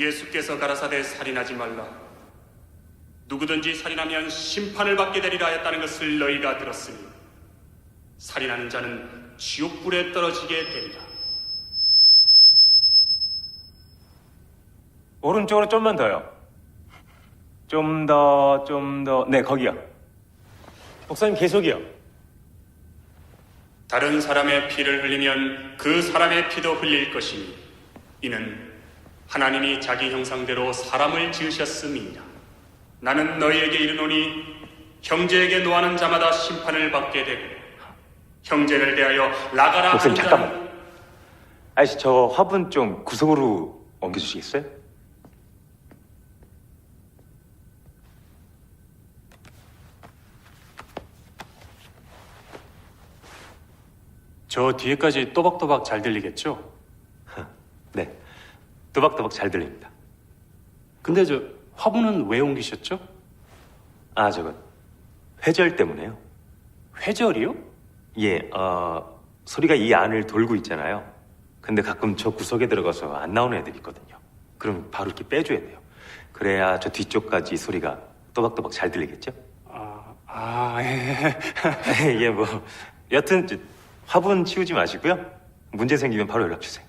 예수께서 가라사대 살인하지 말라. 누구든지 살인하면 심판을 받게 되리라 했다는 것을 너희가 들었으니 살인하는 자는 지옥불에 떨어지게 되리라. 오른쪽으로 좀만 더요. 좀 더, 좀 더. 네, 거기요. 목사님 계속이요. 다른 사람의 피를 흘리면 그 사람의 피도 흘릴 것이니 이는 하나님이 자기 형상대로 사람을 지으셨음이니라. 나는 너희에게 이르노니 형제에게 노하는 자마다 심판을 받게 되고 형제를 대하여 나가라 목사님, 하는 자는 잠깐만. 아저씨, 저 화분 좀 구석으로 옮겨주시겠어요? 저 뒤에까지 또박또박 잘 들리겠죠? 네. 또박또박 잘 들립니다. 근데 저 화분은 왜 옮기셨죠? 아, 저건. 회절 때문에요. 회절이요? 예, 어, 소리가 이 안을 돌고 있잖아요. 근데 가끔 저 구석에 들어가서 안 나오는 애들이 있거든요. 그럼 바로 이렇게 빼줘야 돼요. 그래야 저 뒤쪽까지 소리가 또박또박 잘 들리겠죠? 아, 아, 예. 예, 뭐. 여튼, 저, 화분 치우지 마시고요. 문제 생기면 바로 연락 주세요.